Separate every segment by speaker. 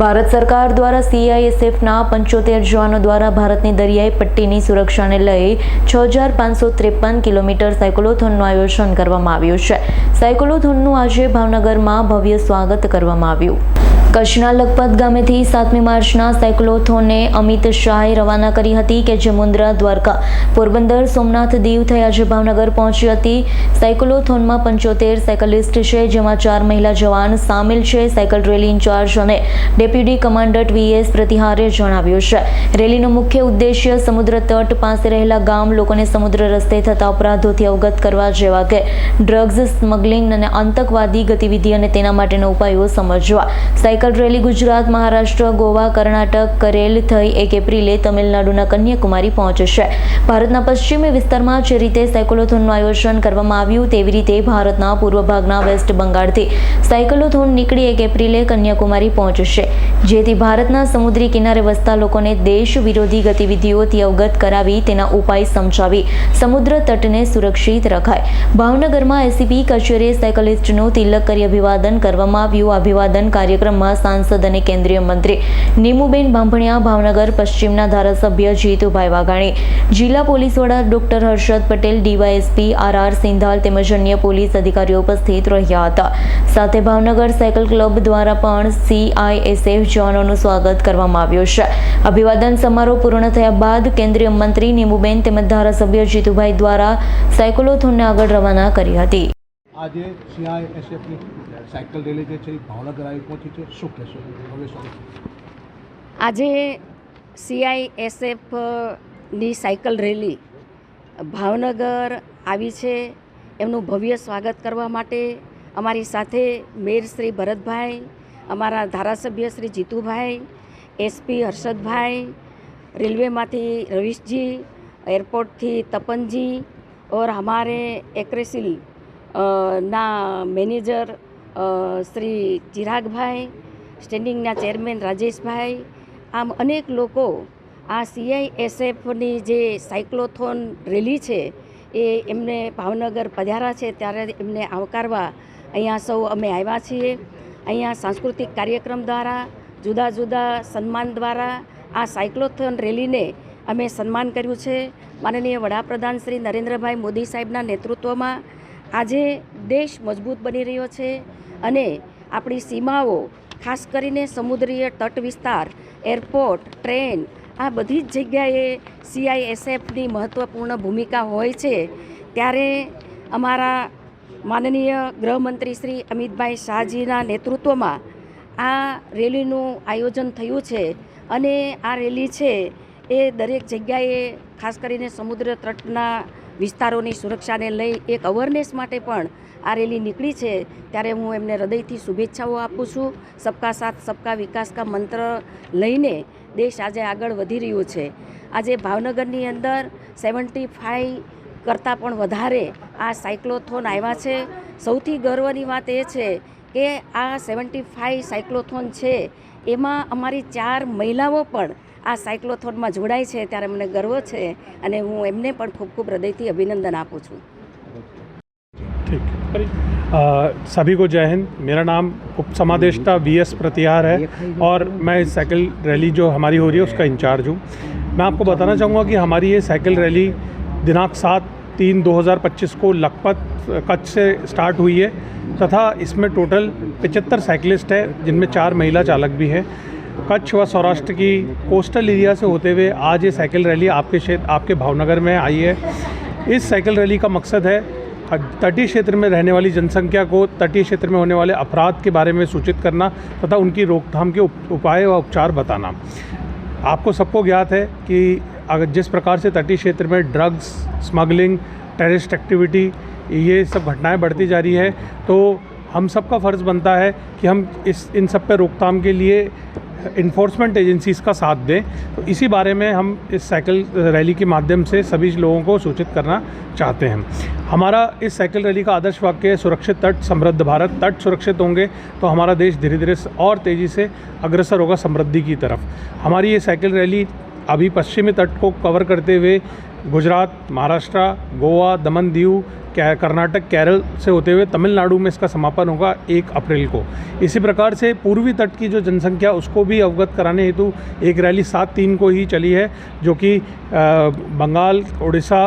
Speaker 1: ભારત સરકાર દ્વારા સીઆઈએસએફના પંચોતેર જવાનો દ્વારા ભારતની દરિયાઈ પટ્ટીની સુરક્ષાને લઈ છ હજાર પાંચસો ત્રેપન કિલોમીટર સાયકોલોથોનનું આયોજન કરવામાં આવ્યું છે. સાયકોલોથોનનું આજે ભાવનગરમાં ભવ્ય સ્વાગત કરવામાં આવ્યું. કચ્છના લખપત ગામેથી સાતમી માર્ચના સાયક્લોથોનને અમિત શાહે રવાના કરી હતી કે જે મુન્દ્રા દ્વારકા, પોરબંદર, સોમનાથ દીવ થઈ આજે ભાવનગર પહોંચી હતી. સાયક્લોથોનમાં પંચોતેર સાયકલિસ્ટ છે, જેમાં ચાર મહિલા જવાન સામેલ છે. સાયકલ રેલી ઇન્ચાર્જ અને ડેપ્યુટી કમાન્ડન્ટ વીએસ પ્રતિહારે જણાવ્યું છે. રેલીનો મુખ્ય ઉદ્દેશ્ય સમુદ્ર તટ પાસે રહેલા ગામ લોકોને સમુદ્ર રસ્તે થતા અપરાધોથી અવગત કરવા જેવા કે ડ્રગ્સ સ્મગલિંગ અને આતંકવાદી ગતિવિધિ અને તેના માટેના ઉપાયો સમજવા. સાયકલ રેલી ગુજરાત, મહારાષ્ટ્ર, ગોવા, કર્ણાટક, કરેલ થઈ એક એપ્રિલે તમિલનાડુના કન્યાકુમારી પહોંચશે. ભારતના પશ્ચિમી વિસ્તારમાં જે રીતે સાયકલોથોનનું આયોજન કરવામાં આવ્યું, તેવી રીતે ભારતના પૂર્વ ભાગના વેસ્ટ બંગાળથી સાયકલોથોન નીકળી એક એપ્રિલે કન્યાકુમારી પહોંચશે. જેથી ભારતના સમુદ્રી કિનારે વસતા લોકોને દેશ વિરોધી ગતિવિધિઓથી અવગત કરાવી તેના ઉપાય સમજાવી સમુદ્ર તટને સુરક્ષિત રખાય. ભાવનગરમાં એસીપી કચેરીએ સાયકલિસ્ટનું તિલક કરી અભિવાદન કરવામાં આવ્યું. અભિવાદન કાર્યક્રમમાં સાંસદ અને કેન્દ્રીય મંત્રી નીમુબેન બાંભણિયા, ભાવનગર પશ્ચિમના ધારાસભ્ય જીતુભાઈ વાઘાણી, જિલ્લા પોલીસ વડા doctor Harshad Patel, DYSP R R Sindhal તેમજ અન્ય પોલીસ અધિકારીઓ ઉપસ્થિત રહ્યા હતા. સાથે ભાવનગર સાયકલ ક્લબ દ્વારા પણ સીઆઈએસએફ જવાનોનું સ્વાગત કરવામાં આવ્યું છે. અભિવાદન સમારોહ પૂર્ણ થયા બાદ કેન્દ્રીય મંત્રી નીમુબેન તેમજ ધારાસભ્ય જીતુભાઈ દ્વારા સાયકલોથોનને આગળ રવાના કરી હતી.
Speaker 2: આજે સીઆઈએસએફની સાયકલ રેલી જે છે એ ભાવનગર આવી પહોંચી છે. શું કહેશો? હવે શું
Speaker 3: આજે સીઆઈએસએફની સાયકલ રેલી ભાવનગર આવી છે. એમનું ભવ્ય સ્વાગત કરવા માટે અમારી સાથે મેયર શ્રી ભરતભાઈ, અમારા ધારાસભ્ય શ્રી જીતુભાઈ એસપી હર્ષદભાઈ, રેલવેમાંથી રવીશજી, એરપોર્ટથી તપનજી, ઓર અમારે એક્રેસિલ ના મેનેજર શ્રી ચિરાગભાઈ, સ્ટેન્ડિંગના ચેરમેન રાજેશભાઈ, આમ અનેક લોકો આ સીઆઈએસએફની જે સાયક્લોથોન રેલી છે, એ એમને ભાવનગર પધાર્યા છે, ત્યારે એમને આવકારવા અહીંયા સૌ અમે આવ્યા છીએ. અહીંયા સાંસ્કૃતિક કાર્યક્રમ દ્વારા, જુદા જુદા સન્માન દ્વારા આ સાયક્લોથોન રેલીને અમે સન્માન કર્યું છે. માનનીય વડાપ્રધાન શ્રી નરેન્દ્રભાઈ મોદી સાહેબના નેતૃત્વમાં આજે દેશ મજબૂત બની રહ્યો છે અને આપણી સીમાઓ, ખાસ કરીને સમુદ્રીય તટ વિસ્તાર, એરપોર્ટ, ટ્રેન, આ બધી જ જગ્યાએ સીઆઈએસએફની મહત્ત્વપૂર્ણ ભૂમિકા હોય છે. ત્યારે અમારા માનનીય ગૃહમંત્રી શ્રી અમિતભાઈ શાહજીના નેતૃત્વમાં આ રેલીનું આયોજન થયું છે અને આ રેલી છે એ દરેક જગ્યાએ ખાસ કરીને સમુદ્ર તટના વિસ્તારોની સુરક્ષાને લઈ એક અવેરનેસ માટે પણ આ રેલી નીકળી છે. ત્યારે હું એમને હૃદયથી શુભેચ્છાઓ આપું છું. સબકા સાથ, સબકા વિકાસ કા મંત્ર લઈને દેશ આજે આગળ વધી રહ્યો છે. આજે ભાવનગરની અંદર સેવન્ટી ફાઈવ કરતાં પણ વધારે આ સાયક્લોથોન આવ્યા છે. સૌથી ગર્વની વાત એ છે કે આ સેવન્ટી ફાઈવ સાયક્લોથોન છે. એમાં અમારી ચાર મહિલાઓ પણ આ સાયક્લોથોનમાં જોડાય છે ત્યારે મને ગર્વ છે અને હું એમને પણ ખૂબ ખૂબ હૃદયથી અભિનંદન આપું છું
Speaker 4: ठीक है अ, सभी को जय हिंद मेरा नाम उप समादेष्टा वी एस प्रतिहार है और मैं इस साइकिल रैली जो हमारी हो रही है उसका इंचार्ज हूँ मैं आपको बताना चाहूँगा कि हमारी ये साइकिल रैली दिनांक सात तीन 2025 को लखपत कच्छ से स्टार्ट हुई है तथा इसमें टोटल पचहत्तर साइकिलिस्ट है जिनमें चार महिला चालक भी हैं कच्छ व सौराष्ट्र की कोस्टल एरिया से होते हुए आज ये साइकिल रैली आपके क्षेत्र, आपके भावनगर में आई है। इस साइकिल रैली का मकसद है, तटीय क्षेत्र में रहने वाली जनसंख्या को तटीय क्षेत्र में होने वाले अपराध के बारे में सूचित करना तथा उनकी रोकथाम के उप- उपाय व उपचार बताना। आपको सबको ज्ञात है कि अगर जिस प्रकार से तटीय क्षेत्र में ड्रग्स, स्मगलिंग, टेररिस्ट एक्टिविटी, ये सब घटनाएँ बढ़ती जा रही है तो हम सबका फ़र्ज़ बनता है कि हम इस, इन सब पर रोकथाम के लिए इन्फोर्समेंट एजेंसीज़ का साथ दें। तो इसी बारे में हम इस साइकिल रैली के माध्यम से सभी लोगों को सूचित करना चाहते हैं। हमारा इस साइकिल रैली का आदर्श वाक्य है, सुरक्षित तट, समृद्ध भारत। तट सुरक्षित होंगे तो हमारा देश धीरे धीरे और तेज़ी से अग्रसर होगा समृद्धि की तरफ़। हमारी ये साइकिल रैली अभी पश्चिमी तट को कवर करते हुए गुजरात, महाराष्ट्र, गोवा, दमन दीव कर्नाटक, केरल से होते हुए तमिलनाडु में इसका समापन होगा एक अप्रैल को। इसी प्रकार से पूर्वी तट की जो जनसंख्या, उसको भी अवगत कराने हेतु एक रैली सात तीन को ही चली है, जो कि बंगाल उड़ीसा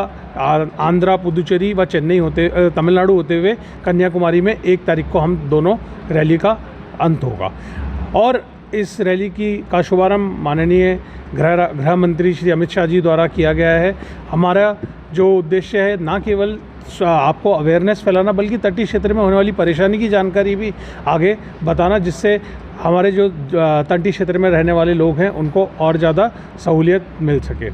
Speaker 4: आंध्रा, पुदुचेरी व चेन्नई होते तमिलनाडु होते हुए कन्याकुमारी में एक तारीख को हम दोनों रैली का अंत होगा। और इस रैली की का शुभारंभ माननीय गृह गृह मंत्री श्री अमित शाह जी द्वारा किया गया है। हमारा जो उद्देश्य है, ना केवल आपको अवेयरनेस फैलाना, बल्कि तटीय क्षेत्र में होने वाली परेशानी की जानकारी भी आगे बताना, जिससे हमारे जो तटीय क्षेत्र में रहने वाले लोग हैं, उनको और ज़्यादा सहूलियत मिल सके।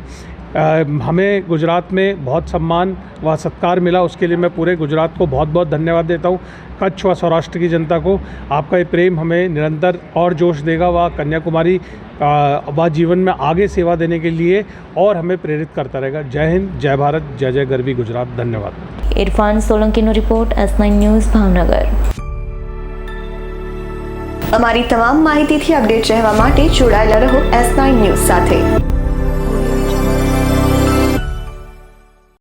Speaker 4: हमें गुजरात में बहुत सम्मान व सत्कार मिला उसके लिए मैं पूरे गुजरात को बहुत बहुत धन्यवाद देता हूँ कच्छ व सौराष्ट्र की जनता को आपका ये प्रेम हमें निरंतर और जोश देगा व कन्याकुमारी अ, व जीवन में आगे सेवा देने के लिए और हमें प्रेरित करता रहेगा जय हिंद जय भारत जय जय गरवी गुजरात धन्यवाद
Speaker 1: Irfan સોલંકીનો report S nine news Bhavnagar
Speaker 5: અમારી તમામ માહિતીથી અપડેટ રહેવા માટે જોડાયેલા રહો એસ નાઇન ન્યૂઝ સાથે